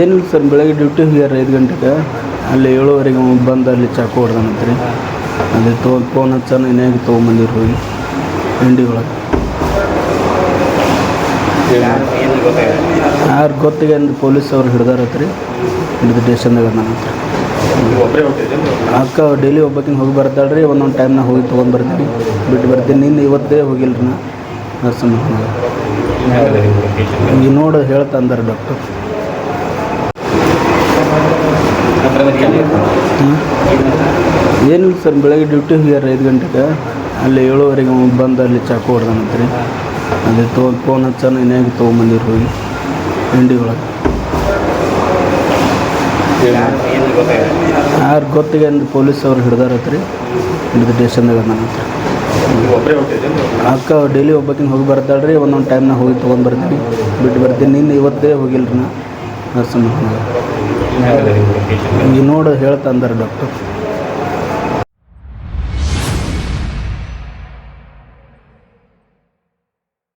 ಏನಿಲ್ಲ ಸರ್, ಬೆಳಗ್ಗೆ ಡ್ಯೂಟಿ ಹೋಗ್ಯಾರ ಐದು ಗಂಟೆಗೆ. ಅಲ್ಲಿ ಏಳುವರೆಗೆ ಬಂದು ಅಲ್ಲಿ ಚಾಕು ಹೊಡ್ದಾನಂತ ರೀ ಅಲ್ಲಿ ತೋ ಫೋನ್ ಹಚ್ಚಾನ ಏನಾಗಿ ತೊಗೊಂಬಂದಿರು ಹೋಗಿ. ಹಿಂಡಿ ಒಳಗೆ ಯಾರು ಗೊತ್ತಿಗೆ ಅಂದ್ರೆ ಪೊಲೀಸ್ ಅವ್ರು ಹಿಡ್ದಾರತ್ರಿ. ಹಿಡಿದು ಸ್ಟೇಷನ್ದಾಗ ಹತ್ರ ಅಕ್ಕ ಡೈಲಿ ಒಬ್ಬಕ್ಕಿನ ಹೋಗಿ ಬರ್ತಾಳೆ ರೀ ಒಂದೊಂದು ಟೈಮ್ನಾಗ ಹೋಗಿ ತೊಗೊಂಡು ಬರ್ತೀನಿ. ಬಿಟ್ಟು ಬರ್ತೀನಿ. ನಿನ್ನೆ ಇವತ್ತೇ ಹೋಗಿಲ್ಲ ರೀ ನಾ ನರ್ಸಮ್ಮ ಈಗ ನೋಡು ಹೇಳ್ತಂದ್ರೆ ಡಾಕ್ಟರ್. ಏನಿಲ್ಲ ಸರ್, ಬೆಳಗ್ಗೆ ಡ್ಯೂಟಿ ಹೋಗ್ಯಾರ ಐದು ಗಂಟೆಗೆ. ಅಲ್ಲಿ ಏಳುವರೆಗೆ ಬಂದು ಅಲ್ಲಿ ಚಾಕು ಹೊಡ್ದಾನಂತ ರೀ ಅಲ್ಲಿ ತೋ ಫೋನ್ ಹಚ್ಚಾನ ಏನಾಗಿ ತೊಗೊಂಬಂದಿರು ಹೋಗಿ. ಹಿಂಡಿ ಒಳಗೆ ಯಾರು ಗೊತ್ತಿಗೆ ಅಂದ್ರೆ ಪೊಲೀಸ್ ಅವ್ರು ಹಿಡ್ದಾರತ್ರಿ? ಹಿಡಿದು ಸ್ಟೇಷನ್ದಾಗ ಅದಾನಂತ ಅಕ್ಕ ಡೈಲಿ ಒಬ್ಬಾಕಿನ ಹೋಗಿ ಬರ್ತಾಳೆ ರೀ ಒಂದೊಂದು ಟೈಮ್ನಾಗ ಹೋಗಿ ತೊಗೊಂಡು ಬರ್ತೀನಿ. ಬಿಟ್ಟು ಬರ್ತೀನಿ. ನಿನ್ನೆ ಇವತ್ತೇ ಹೋಗಿಲ್ರಿ ನಾ. ನರ್ಸಮ್ಮ ಈಗ ನೋಡು ಹೇಳ್ತಾ ಅಂದಾರೆ ಡಾಕ್ಟರ್